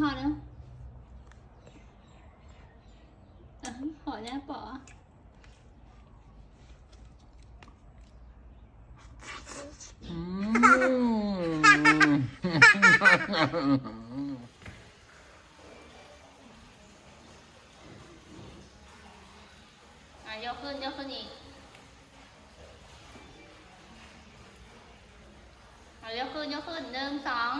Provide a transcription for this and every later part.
พ่อแล้วอะขอแน่ปออืม อะยกขึ้นยกขึ้นอีกอะยกขึ้นยกขึ้นหนึ่งสอง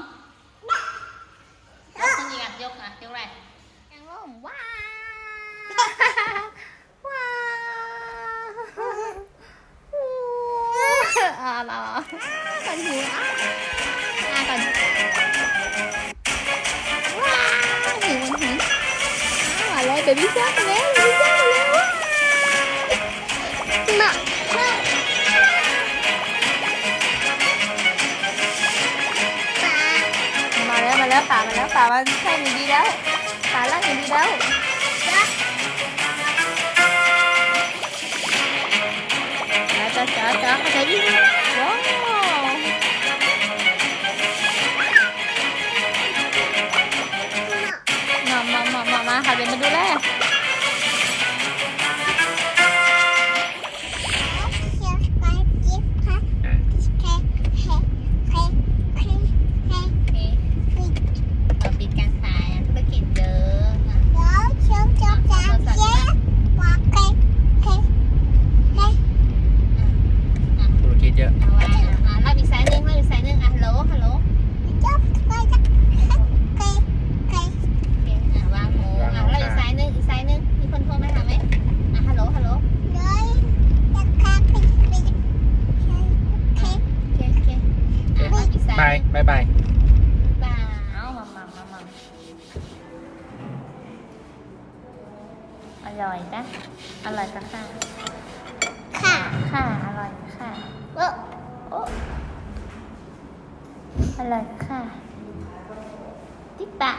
ยกขึ้นอีกอะยกอะยกแรก ยังงงว้าว้าอ่ามา ก่อนหิวอะอะก่อนว้าหิวมันหิวอะมาเลยเบบี้ซ่ามาแล้วเบบี้ซ่ามาแล้วมามาแล้วมาแล้วป่ามาแล้วป่ามันแค่นี้ดีแล้วป่าล่างอย่งดีแล้ว เดี๋ยวมาดูแล บายบายบายบายเอามามามามาอร่อยนะอร่อยค่ะค่ะค่ะอร่อยค่ะโอ้โอ้อร่อยค่ะติ๊บปะ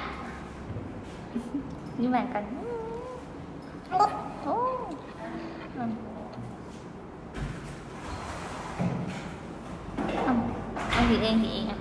นี่เหมือนกันโอ้โอ้ ถือเองถือเองอะถือเอง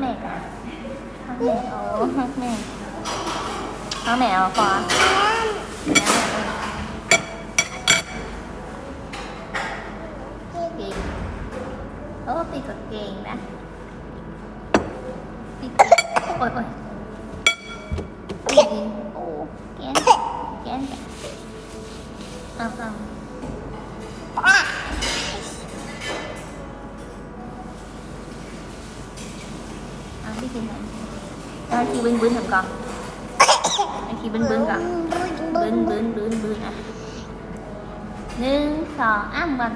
แม่ฮักแม่โอ้ฮักแม่ฮักแม่เอาฟอปีโอ้ปีกดเก่งนะปีกโอ้ยโอ้ยปีโอ้แกนแกนเอาเอาเอา เอาคีบึ้นบึ้นทำก่อนเอาคีบึ้นบึ้นก่อนบึ้นบึ้นบึ้นบึ้นอะหนึ่งสองอ้ามกัน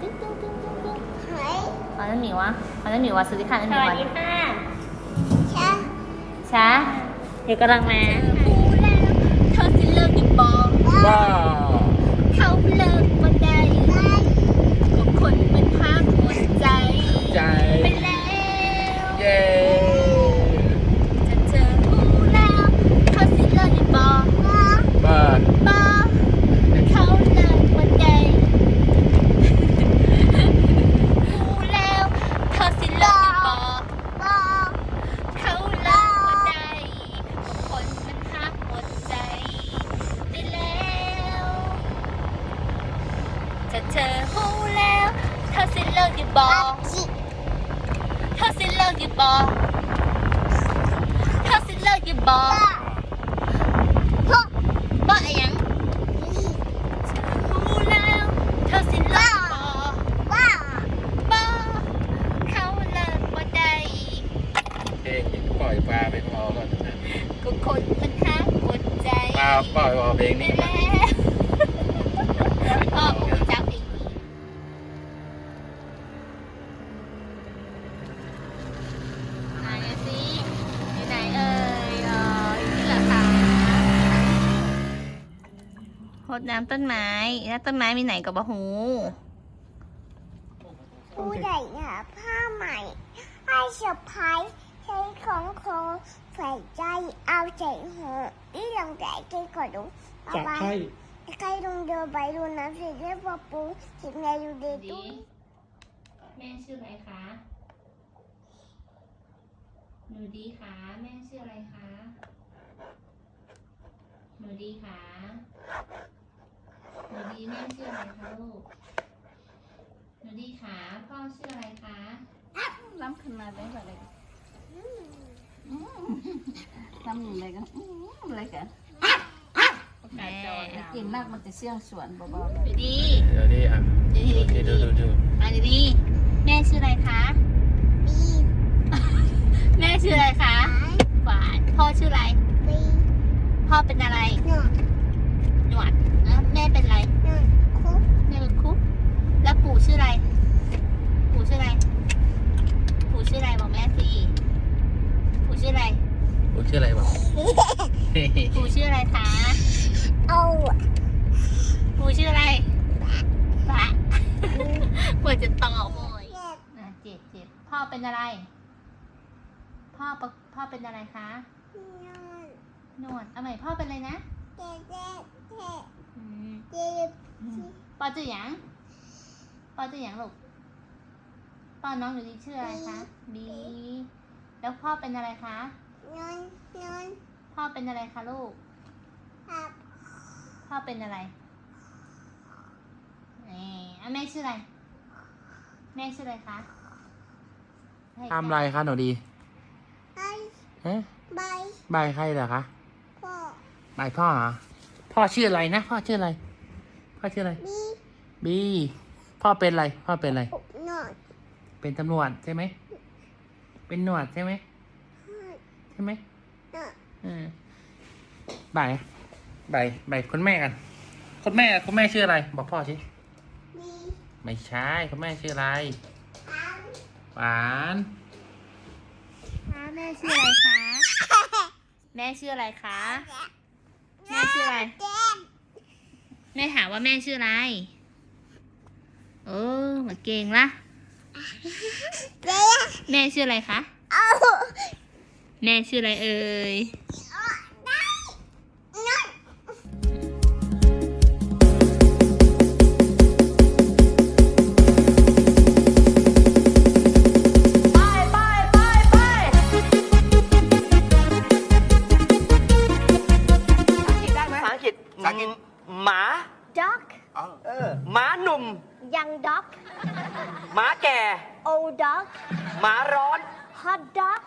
ตึ้งตึ้งตึ้งตึ้งตึ้งขอน้ำหมิวอะขอน้ำหมิวอะสวัสดีค่ะน้ำหมิวอะช้าเดี๋ยวกำลังมาเธอสิเลิกอีกบอว้าวเขาเลิกมาได้ก็คนมันพาหัวใจใจ เพลงนี้มาก็ผกเพลงนี้ไหนสิอยู่ไหนเอ่ยอ่ยนี่เหรอคะโคดน้ำต้นไม้ แล้วต้นไม้มีไหนกับบะหูผู้ใหญ่หาผ้าใหม่ให้เซอร์ไพรส์ใช้ของของ ใส่ใจเอาใจหัวอีหลังแต่ใจก่อนดูเอาไปใครลงเดินไปดูน้ำเสร็จเรียบร้อยปุ๊บเห็นไงดูเด็ดดีตุ้ยแม่ชื่ออะไรคะ หนูดีคะแม่ชื่ออะไรคะ หนูดีคะหนูดีแม่ชื่ออะไรคะลูก หนูดีคะพ่อชื่ออะไรคะ ล้ำขนาดไหนแบบอะไรล้ำอะไรกันอะไรกันแม่กินมากมันจะเสี่ยงส่วนเบาหนูดี เดี๋ยวดิอะโอเคดูดูดูมาดีดีแม่ชื่ออะไรคะปีแม่ชื่ออะไรคะหวานพ่อชื่ออะไรปีพ่อเป็นอะไร หนวด หนวดแล้วแม่เป็นอะไร หนวดคุก แม่เป็นคุก แล้วปู่ชื่ออะไร ปู่ชื่ออะไร ปู่ชื่ออะไรบอกแม่สิปู่ชื่ออะไร โอ้ชื่ออะไรบอก ปู่ชื่ออะไรคะ เอา ปู่ชื่ออะไรปะก ว่าจะตอบโอยเจ็บอะเจ็บเจ็บพ่อเป็นอะไร พ่อปะพ่อเป็นอะไรคะนอนหนวดเอาใหม่พ่อเป็นอะไรนะเจ็บเจ็บเจ็บอืมเจ็บปอจือหยังปอจือหยังลูกปอน้องอยู่ดีชื่ออะไรคะบีแล้วพ่อเป็นอะไรคะนอนนอนพ่อเป็นอะไรคะลูกครับพ่อเป็นอะไรนี่อะแม่ชื่ออะไร แม่ชื่ออะไรคะให้ทำอะไรคะหนูดีไปฮะไปใบใครเหรอคะพ่อใบพ่อเหรอพ่อชื่ออะไรนะพ่อชื่ออะไร พ่อชื่ออะไรบีบีพ่อเป็นอะไร พ่อเป็นอะไรนอนเป็นตำรวจใช่ไหมเป็นหนวดใช่ไหมใช่ไหมนอนเออใบใบใบคุณแม่กันคุณแม่คุณแม่ชื่ออะไร บอกพ่อสิบี ไม่ใช่คุณแม่ชื่ออะไรอันหวานคะแม่ชื่ออะไรคะ แม่ชื่ออะไรคะ แม่ชื่ออะไรเจ็บแม่ถามว่าแม่ชื่ออะไร เออมาเก่งละเจ็บแม่ชื่ออะไรคะเอาแม่ชื่ออะไรเอ่ย โอด็อกหมาร้อนฮอตด็อก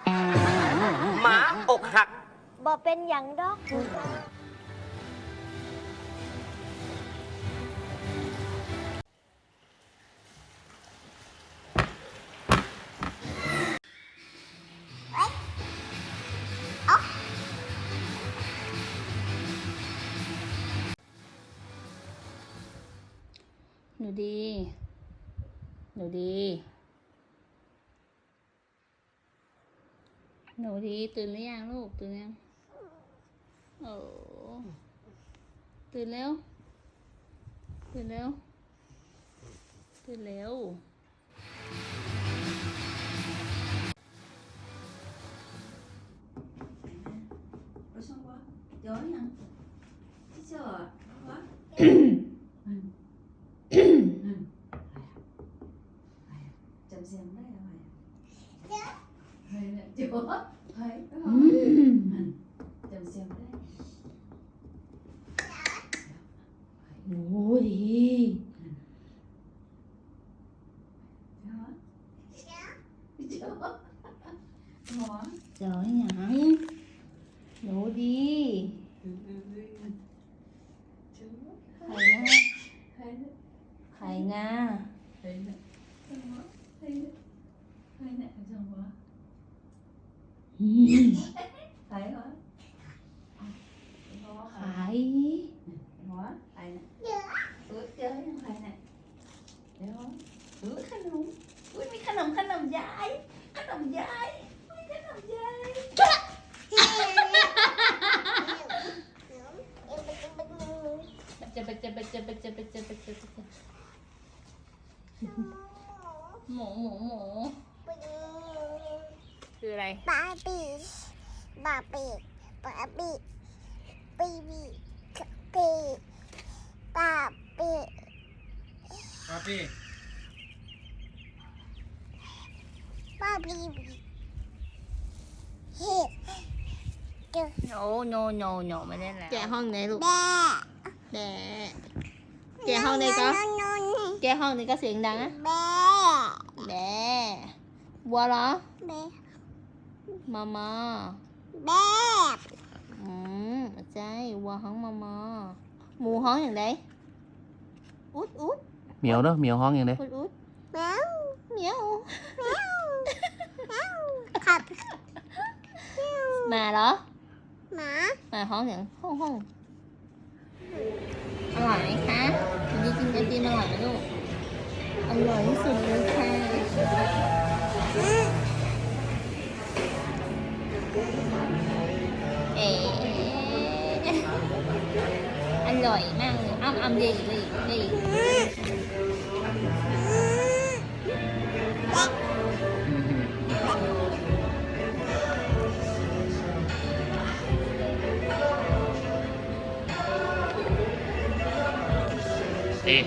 หมาอกหัก บ่เป็นยังด็อก หนูดี หนูดี หนูดีตื่นหรือยังลูกตื่นยังโอ้ตื่นเร็วตื่นเร็วตื่นเร็วๆรู้สึกว่าเดี๋ยวยังที่เจอว่าจำเสียงได้ไหมเฮ้ยเดี๋ยวเฮ้ยจำเสียงได้ โอ้ดี เดี๋ยวเดี๋ยวหัว เจอหยัง หนูดีไข่งาเฮ้ยไข่งาเฮ้ยจังหวะเฮ้ยเฮ้ยเนี่ยจังหวะ อืม ไข่เหรอหัว ไข่ หัวไข่เนี่ยเออเจอยังไข่เนี่ยเดี๋ยวเออขนมอุ้ยมีขนมขนมยายขนมยายอุ้ยขนมยาย จะไปจะ บาบีบาบีบีบีบีบาบี ครับพี่ บาบีเฮ้เจอโอ้โนโนโนไม่ได้แล้วแกะห้องไหนลูกแม่แกะแกะห้องไหนก็นอนแกะห้องนี้ก็เสียงดังอะแม่แบบัวเหรอแม่มามาแม่อืมใช่วัวห้องมามาหมูห้องอย่างไรอุดอุดเหมียวเนอะเหมียวห้องอย่างไรอุดอุดแม่เหมียวขับ หมาเหรอ หมาหมาห้องอย่างห้องห้องอร่อยไหมคะวันนี้กินไอติมอร่อยไหมลูก อร่อยที่สุดเลยค่ะเอ๋อร่อยมากเลยอ้ำอ้ำดีดีดีดีดีเจ๊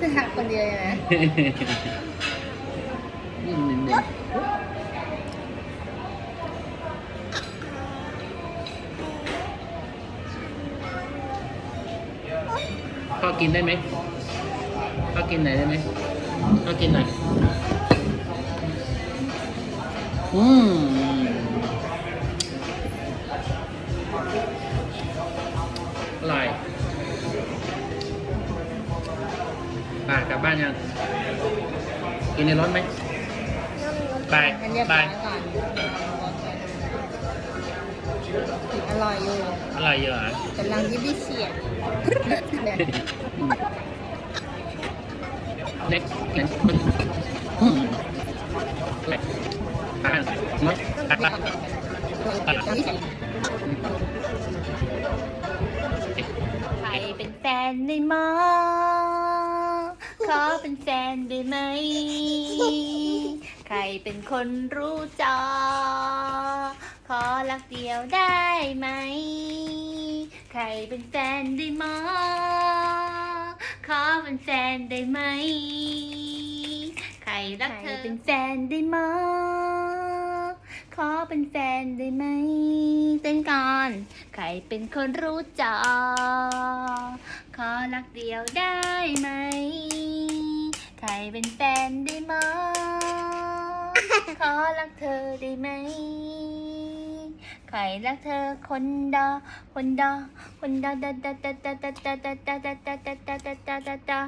จะหักคนเดียวเลยนะนิ่มนิ่มนิ่มพ่อกินได้ไหมพ่อกินไหนอยได้ไหมพ่อกินหน่อย อืมอร่อยไปกลับบ้านยัง กินในรถไหม ไปอันเรียบไปร้อยก่อนอร่อยอยู่อร่อยเยอะอะกำลังยิบยิบเฉียดเน็กเน็กอืมเล็กอ่านมั้งอ่านละ ใครเป็นแฟนได้มอขอเป็นแฟนได้ไหม ใครเป็นคนรู้จอ ขอรักเดียวได้ไหม ใครเป็นแฟนได้มอขอเป็นแฟนได้ไหม ใครรักเธอเป็นแฟนได้มอ ขอเป็นแฟนได้ไหมเต้นก่อน ใครเป็นคนรู้จอ ขอรักเดียวได้ไหม ใครเป็นแฟนได้ไหมขอรักเธอได้ไหม ใครรักเธอคนดอคนดอคนดอดาดาดาดาดาดาดาดาดาดาดาดาดาดา